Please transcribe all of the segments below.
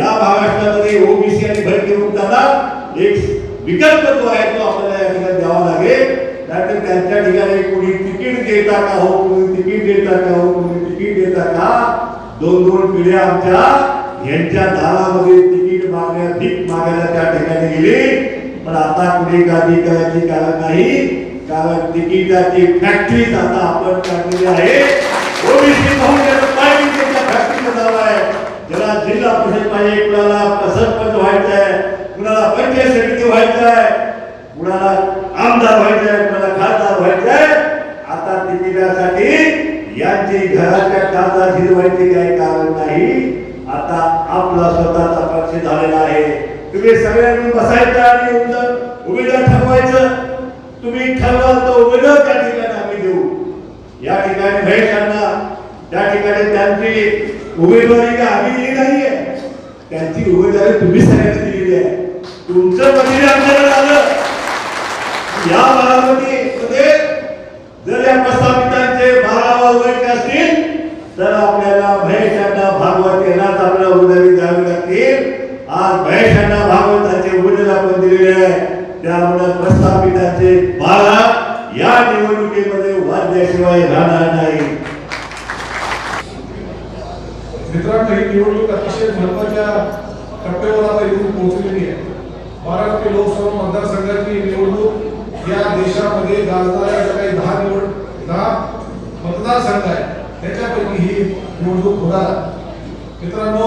या महाराष्ट्रामध्ये ओबीसी आणि भरती त्यांना एक विकल्प जो आहे तो आपल्याला या ठिकाणी द्यावा लागेल. नाहीतर त्यांच्या ठिकाणी कोणी तिकीट देता का हो कोणी तिकीट देता का हो कोणी तिकीट देता का? दोन दोन पिढ्या आमच्या यांच्या दारामध्ये तिकीट मागण्या भीक मागायला त्या ठिकाणी गेली. पण आता कुठे गादी करायची कारण नाही. कारण तिकिटाची फॅक्टरी आता आपण काढलेली आहे ओबीसी बहुजन पार्टीच्या फॅक्टरीमध्ये नाव आहे ज्याला जिल्हा पाहिजे कुणाला सरपंच व्हायचं आहे कुणाला पंचायत समिती व्हायचं आहे कुणाला आमदार व्हायचं आहे कुणाला खासदार व्हायचं आहे आता तिकिटासाठी यांची घराच्या काचा झिरवायचे काही कारण नाही. आता आपला स्वतःचा पक्ष झालेला आहे. तुम्ही सगळ्यांनी बसायचं आणि उमेदवार उमेदवार ठरवायचं. तुम्ही ठरवाल तर उमेदवार त्या ठिकाणी आम्ही देऊ. या ठिकाणी महेशांना त्या ठिकाणी त्यांची उमेदवारी का आम्ही दिली नाहीये? त्यांची उमेदवारी तुम्ही सगळ्यांनी दिलेली आहे. तुमचं पदवी आमच्याकडे आलं. या बारामतीमध्ये जर या प्रस्थापितांचे बारा वय असतील तर आपल्याला महेशांना भागवत यांनाच आपल्याला उमेदवारी द्यावी लागतील. आज महेशांना भागवताचे उमेदवार आपण दिलेले आहे. त्यामुळे प्रस्थापितांचे बारा या निवडणुकीमध्ये वाढल्याशिवाय राहणार नाही. मित्रांनो ही निवडणूक अतिशय महत्त्वाच्या टप्प्यावर आता येऊन पोहोचलेली आहे. बारामती लोकसभा मतदारसंघाची निवडणूक या देशामध्ये गाजणाऱ्या काही दहा निवड दहा मतदारसंघ आहे त्याच्यापैकी ही निवडणूक होणार. मित्रांनो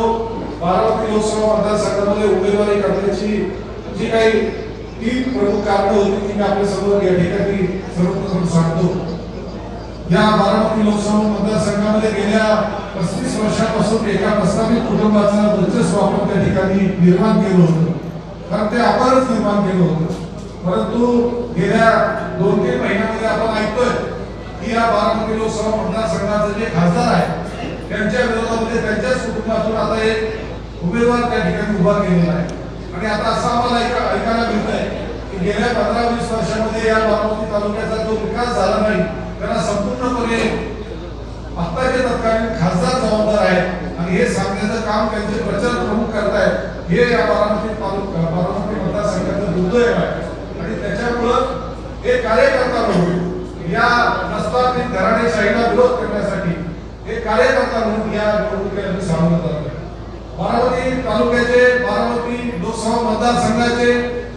महाराष्ट्र लोकसभा मतदारसंघामध्ये उमेदवारी करण्याची जी काही तीन प्रमुख कारणं होती ती मी आपल्यासमोर या ठिकाणी सर्वप्रथम सांगतो. या बारामती लोकसभा मतदारसंघामध्ये गेल्या पस्तीस वर्षापासून एका प्रस्तावित कुटुंबाचं वर्चस्व आपण त्या ठिकाणी निर्माण केलं होतं कारण ते आपणच निर्माण केलं होतं परंतु गेल्या दोन तीन महिन्यामध्ये आपण ऐकतोय की या बारामती लोकसभा मतदारसंघाचे जे खासदार आहे त्यांच्या विरोधामध्ये त्यांच्याच कुटुंबातून आता एक उमेदवार त्या ठिकाणी उभा केलेला आहे आणि आता असं आम्हाला ऐका- ऐकायला मिळतंय की गेल्या पंधरा वीस वर्षामध्ये या बारामती तालुक्याचा जो विकास झाला नाही त्याला संपूर्णपणे आत्ताचे तत्कालीन खासदार जबाबदार आहेत आणि हे सांगण्याचं काम त्यांचे प्रचार प्रमुख करतायत हे या बारामती तालुका बारामती मतदारसंघाचं दुर्दैव आहे. आणि त्याच्यामुळं हे कार्यकर्ता म्हणून या प्रस्तावित घराणेशाहीला विरोध करण्यासाठी हे कार्यकर्ता म्हणून या निवडणुकीला मी सामोरं जात बारामती तालुक्याचे बारामती लोकसभा मतदारसंघाचे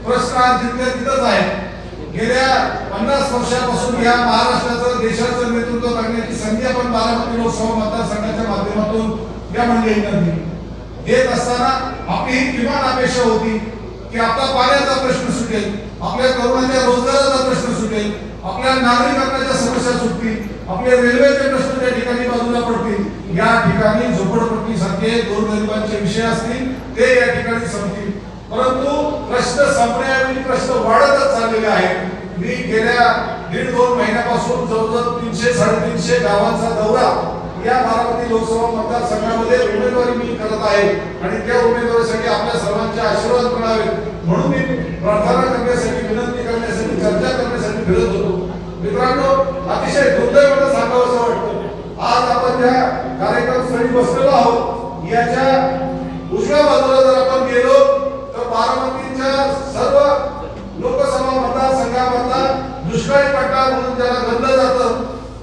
प्रश्न आज जिथले तिथंच आहेत. गेल्या पन्नास वर्षापासून या महाराष्ट्राचं देशाचं संधी आपण मतदारसंघाच्या माध्यमातून या मंडळींना देत असताना आपली ही किमान अपेक्षा होती की आपला पाण्याचा प्रश्न सुटेल आपल्या तरुणांच्या रोजगाराचा प्रश्न सुटेल आपल्या नागरिकांच्या समस्या सुटतील आपले रेल्वेचे प्रश्न त्या ठिकाणी बाजूला पडतील. या ठिकाणी झोपडपट्टीसारखे गोरगरिबांचे विषय असतील ते या ठिकाणी संपतील. परंतु प्रश्न संपण्याऐवजी प्रश्न वाढतच चाललेले आहेत. मी गेल्या दीड दोन महिन्यापासून जवळजवळ तीनशे साडेतीनशे गावांचा दौरा या बारामती लोकसभा मतदारसंघामध्ये उमेदवारी मी करत आहे. आणि त्या उमेदवारीसाठी आपल्या सर्वांचे आशीर्वाद मिळावेत म्हणून मी प्रार्थना करण्यासाठी विनंती करण्यासाठी चर्चा करण्यासाठी फिरत होतो. मित्रांनो अतिशय दुर्दैवानं सांगावं असं वाटतं. आज आपण ज्या कार्यक्रम स्थळी बसलेलो आहोत याच्या उजव्या बाजूला जर आपण गेलो तर बारामतीच्या सर्व लोकसभा मतदारसंघामधला दुष्काळी पट्टा म्हणून त्याला गणलं जातं.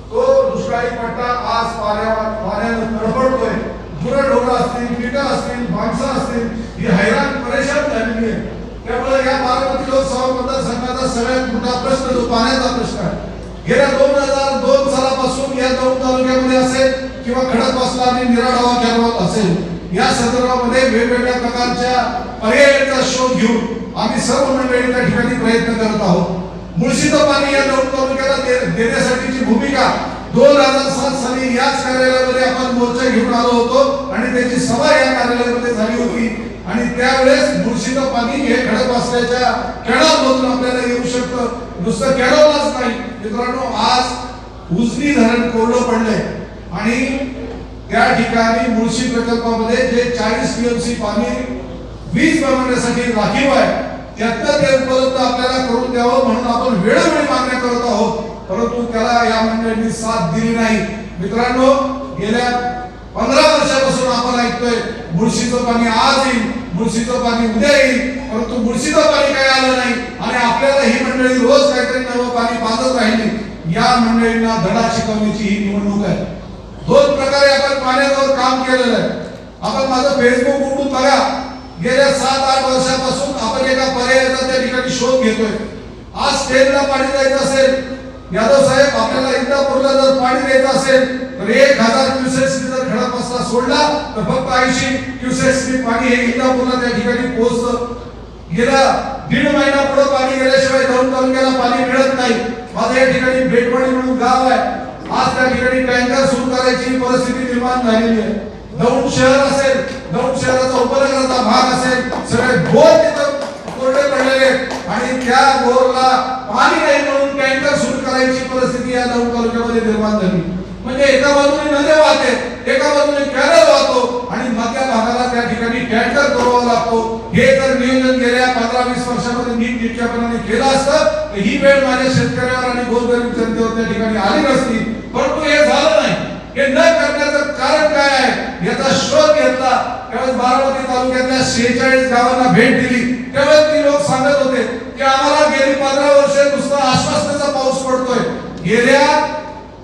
तो दुष्काळी पट्टा आज पाण्या पाण्यानं तडफडतोय. गुरढोरं असतील पिकं असतील माणसं असतील ही हैराण परेशान झालेली आहे. त्यामुळे या बारामती लोकसभा मतदारसंघाचा सगळ्यात मोठा प्रश्न जो पाण्याचा प्रश्न आहे. गेल्या दोन हजार दोन सालापासून या दोन तालुक्यामध्ये असेल किंवा खडकवासला आणि निराळावा कॅरवाल असेल या संदर्भामध्ये वेगवेगळ्या प्रकारच्या पर्यायाचा शोध घेऊन आम्ही सर्व मंडळी त्या ठिकाणी प्रयत्न करत आहोत. मुळशीचं पाणी या दोन तालुक्याला देण्यासाठीची भूमिका दोन हजार सात साली याच कार्यालयामध्ये आपण मोर्चा घेऊन आलो होतो आणि त्याची सभा या कार्यालयामध्ये झाली होती. आणि त्यावेळेस मुळशीचं पाणी हे खडक वाचल्याच्या केळामधून आपल्याला येऊ शकतं. नुसतं केळवलाच नाही. मित्रांनो आज उजनी धरण कोरडं पडलंय. आणि त्या ठिकाणी मुळशी प्रकल्पामध्ये जे चाळीस टीएमसी पाणी वीज बनवण्यासाठी राखीव आहे त्यातलं ते उपलब्ध आपल्याला करून द्यावं म्हणून आपण वेळोवेळी मागण्या करत आहोत. परंतु त्याला या मंडळींनी साथ दिली नाही. मित्रांनो गेल्या पंधरा वर्षापासून आपण ऐकतोय मुळशीचं पाणी आज येईल मुळशीचं पाणी उद्या येईल. परंतु मुळशीचं पाणी काय आलं नाही आणि आपल्याला ही मंडळी रोज काहीतरी नवं पाणी पाजत राहिली. या मंडळींना धडा शिकवण्याची ही निवडणूक आहे. दोन प्रकारे आपण पाण्यावर काम केलेलं आहे. आपण माझं फेसबुक उघडून बघा. गेल्या सात आठ वर्षापासून आपण एका पर्यायाचा त्या ठिकाणी शोध घेतोय. आज स्टेनला पाणी द्यायचं असेल यादव साहेब आपल्याला इंदापूरला जर पाणी द्यायचं असेल तर एक हजार क्युसेक्सनी जर खडकवासला सोडला तर फक्त ऐंशी क्युसेक्सनी पाणी हे इंदापूरला त्या ठिकाणी पोहोचतं. गेला दीड महिना पुढे पाणी गेल्याशिवाय दोन तालुक्याला पाणी मिळत नाही. माझं या ठिकाणी बेटवाडी म्हणून गाव आहे. आज त्या ठिकाणी टँकर सुरू करायची परिस्थिती निर्माण झालेली आहे. दौंड शहर असेल दौंड शहराचा उपनगराचा भाग असेल सगळे बोर तिथं कोरडे पडलेले आणि त्या बोरला पाणी नाही म्हणून टँकर सुरू करायची परिस्थिती या दौंड तालुक्यामध्ये निर्माण झाली. म्हणजे एका बाजूने नद्या वाहते एका बाजूने कॅनल वाहतो आणि मधल्या भागाला त्या ठिकाणी टँकर पुरवावा लागतो. हे जर नियोजन गेल्या पंधरा वीस वर्षामध्ये नीट निटक्याप्रमाणे केलं असतं तर ही वेळ माझ्या शेतकऱ्यावर आणि गोरगरीब जनतेवर त्या ठिकाणी आली नसती. परंतु हे झालं नाही. हे न करण्याचं कारण काय? आहे याचा शोध घेतला. त्यावेळेस बारामती तालुक्यातल्या शेहेचाळीस गावांना भेट दिली. त्यावेळेस ती लोक सांगत होते की आम्हाला गेली पंधरा वर्षे नुसता आश्वासनेचा पाऊस पडतोय. गेल्या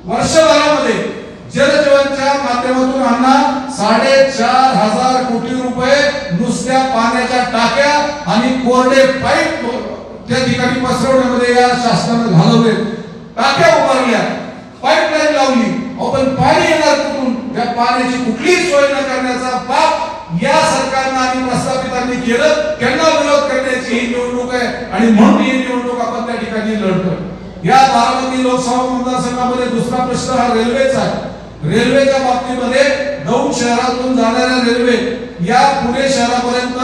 वर्षभरामध्ये जलजीवनच्या माध्यमातून आम्हाला साडेचार हजार कोटी रुपये नुसत्या पाण्याच्या टाक्या आणि कोरडे पाईप त्या ठिकाणी पसरवण्यामध्ये या शासनाने घालवले. टाक्या उभारल्या. पाईपलाईन लावली. अहो, पण पाणी येणार कुठून? त्या पाण्याची कुठलीच सोय न करण्याचा पाप या सरकारनं आणि प्रस्थापितांनी केलं. त्यांना विरोध करण्याची ही निवडणूक आहे आणि म्हणून ही निवडणूक आपण त्या ठिकाणी लढतोय. या बारामती लोकसभा मतदारसंघामध्ये दुसरा प्रश्न हा रेल्वेचा आहे. रेल्वेच्या बाबतीमध्ये दौंड शहरातून जाणाऱ्या रेल्वे या पुणे शहरापर्यंत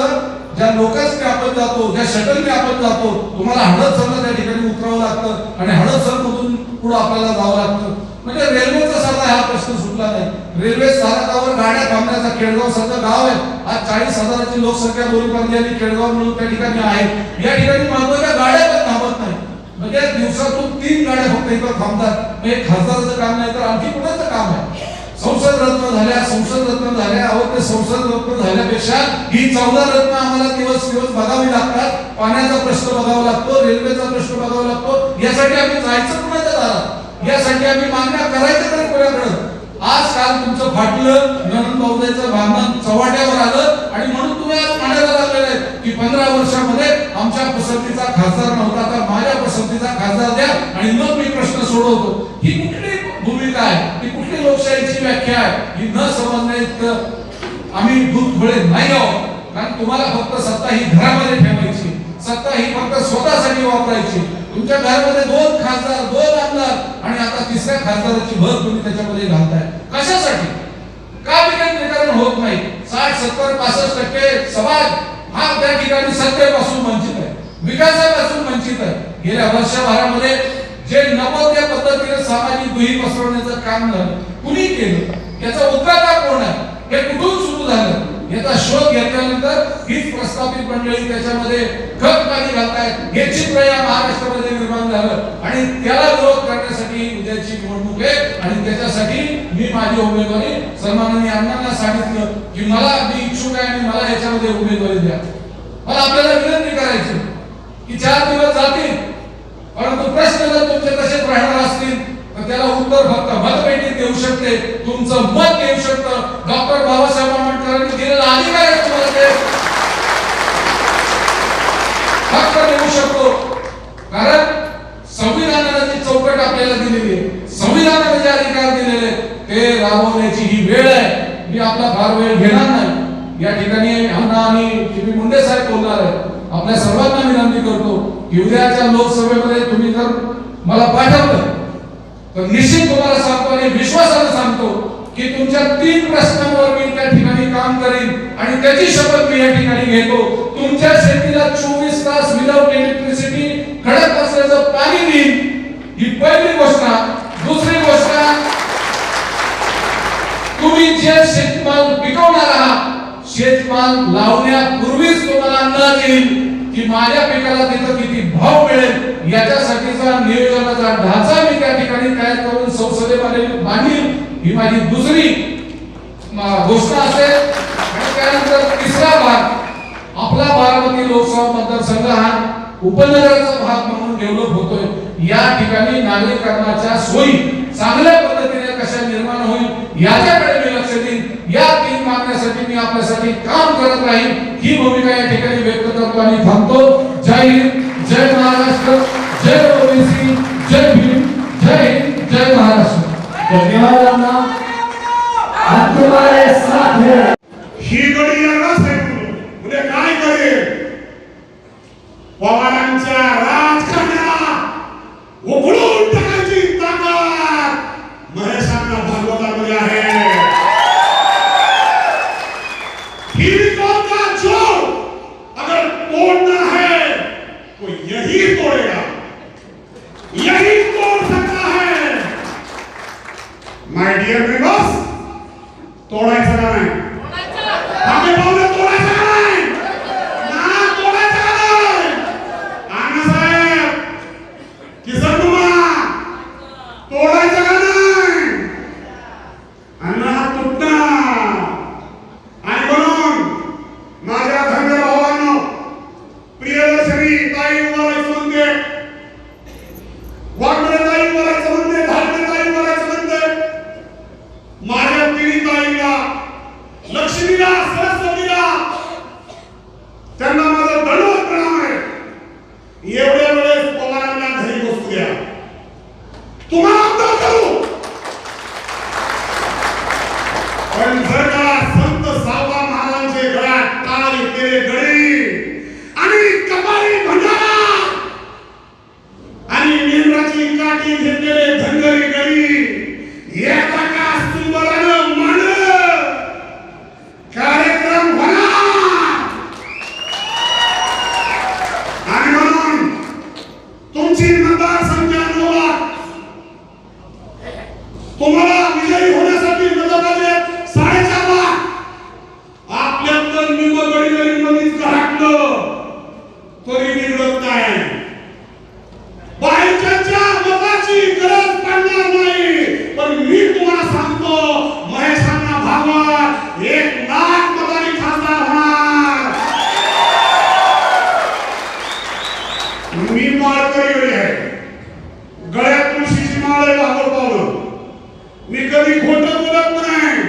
ज्या लोकल्सने आपण जातो ज्या शटलने आपण जातो तुम्हाला हडपसरला त्या ठिकाणी उतरावं लागतं आणि हडदसर मधून पुढे आपल्याला जावं लागतं. म्हणजे रेल्वेचा सगळा हा प्रश्न सुटला नाही. रेल्वे स्थानकावर गाड्या थांबण्याचा केळगाव सध्या गाव आहे. आज चाळीस हजाराची लोकसंख्या बोरीपाली आणि केळगाव म्हणून त्या ठिकाणी आहे. या ठिकाणी महत्त्वाच्या गाड्या पण थांबत नाही म्हणजे दिवसातून तीन गाड्या फक्त इथं थांबतात. मग हे खासदाराचं काम नाही तर आणखी कुणाचं काम आहे? संसद रत्न झाल्या संसद रत्न झाल्या. अहो ते संसद रत्न झाल्यापेक्षा ही चौदा रत्न आम्हाला दिवस दिवस बघावी लागतात. पाण्याचा प्रश्न बघावा लागतो रेल्वेचा प्रश्न बघावा लागतो. यासाठी आम्ही जायचं कुणाच्या दारात? यासाठी आम्ही मागण्या करायचं तरी कोणाकडे? आज काल तुमचं फाटलं नंदन भाऊजाईचं भांडण चव्हाट्यावर आलं आणि म्हणून तुम्ही आज म्हणायला लागलेले आहेत की पंधरा वर्षामध्ये आमच्या पसंतीचा खासदार नव्हता तर माझ्या पसंतीचा खासदार द्या आणि मग मी प्रश्न सोडवतो. ही कुठली भूमिका आहे? ही कुठली लोकशाहीची व्याख्या आहे? ही न समजण्या इतकं आम्ही दूध फळे नाही आहोत. कारण तुम्हाला फक्त सत्ता ही घरामध्ये ठेवा सत्ता ही फक्त स्वतःसाठी वापरायची. तुमच्या घरामध्ये दोन खासदार दोन आमदार आणि आता तिसऱ्या खासदाराची भर तुम्ही त्याच्यामध्ये घालताय. कशासाठी? का विकेंद्रीकरण होत नाही? साठ सत्तर पासष्ट टक्के समाज हा त्या ठिकाणी सत्तेपासून वंचित आहे. विकासापासून वंचित आहे. गेल्या वर्षभरामध्ये जे नवोदय पद्धतीने सामाजिक दुही पसरवण्याचं काम झालं कुणी केलं? त्याचं उद्घाटन कोण आहे? हे कुठून सुरू झालं? याचा शोध घेतल्यानंतर हीच प्रस्थापित मंडळी त्याच्यामध्ये खत पाणी घालतायत. याची प्रया या महाराष्ट्रामध्ये निर्माण झालं. आणि त्याला विरोध करण्यासाठी उद्याची निवडणूक आहे. आणि त्याच्यासाठी मी माझी उमेदवारी सन्माननीय अण्णांना सांगितलं की मला मी इच्छुक आहे आणि मला याच्यामध्ये उमेदवारी द्या. मला आपल्याला विनंती करायची की चार दिवस जातील. परंतु प्रश्न जर तुमचे तसेच राहणार असतील त्याला उत्तर फक्त मतपेटी देऊ शकते. तुमचं मत देऊ शकतं. डॉक्टर बाबासाहेब आंबेडकरांनी दिलेला अधिकार आहे तुम्हाला ते. देऊ शकतो. कारण संविधानाने जी चौकट आपल्याला दिलेली आहे संविधानाने जे अधिकार दिलेले ते राबवण्याची ही वेळ आहे. मी आपला फार वेळ घेणार नाही. या ठिकाणी अण्णा आणि मुंडे साहेब बोलणार आहेत. आपल्या सर्वांना विनंती करतो की उद्याच्या लोकसभेमध्ये तुम्ही जर मला पाठवलं तर निश्चित तुम्हाला सांगतो आणि विश्वासानं सांगतो की तुमच्या तीन प्रश्नांवर मी त्या ठिकाणी काम करीन आणि त्याची शपथ मी या ठिकाणी घेतो. तुमच्या शेतीला चोवीस तास विदाउट इलेक्ट्रिसिटी खडक असल्याचं पाणी देईन. ही पहिली गोष्ट. दुसरी गोष्ट तुम्ही जे शेतमाल पिकवणार आहात शेतमाल लावण्यापूर्वीच तुम्हाला अंदाज येईल की माझ्या पिकाला तिथं किती भाव मिळेल याच्यासाठीचा नियोजनाचा ढाचा मी त्या ठिकाणी तयार करून संसदेमध्ये मांडील ही माझी दुसरी घोषणा असेल. आणि त्यानंतर तिसरा भाग. आपला बारामती लोकसभा मतदारसंघ हा उपनगराचा भाग म्हणून डेव्हलप होतोय. या ठिकाणी नागरिकांच्या सोयी चांगल्या पद्धतीने कशा निर्माण होईल याच्याकडे मी लक्ष देईन. या तीन मागण्यासाठी मी आपल्यासाठी काम करत राहील ही भूमिका या ठिकाणी व्यक्त करतो आणि थांबतो. जय हिंद जय महाराष्ट्र जय ओबीसी जय भीम जय हिंद जय महाराष्ट्र. धन्यवाद Yeah. मी माळकरी वेळी आहे. गळ्यात तुळशीची माळ आहे पावलं. मी कधी खोटं बोलत नाही.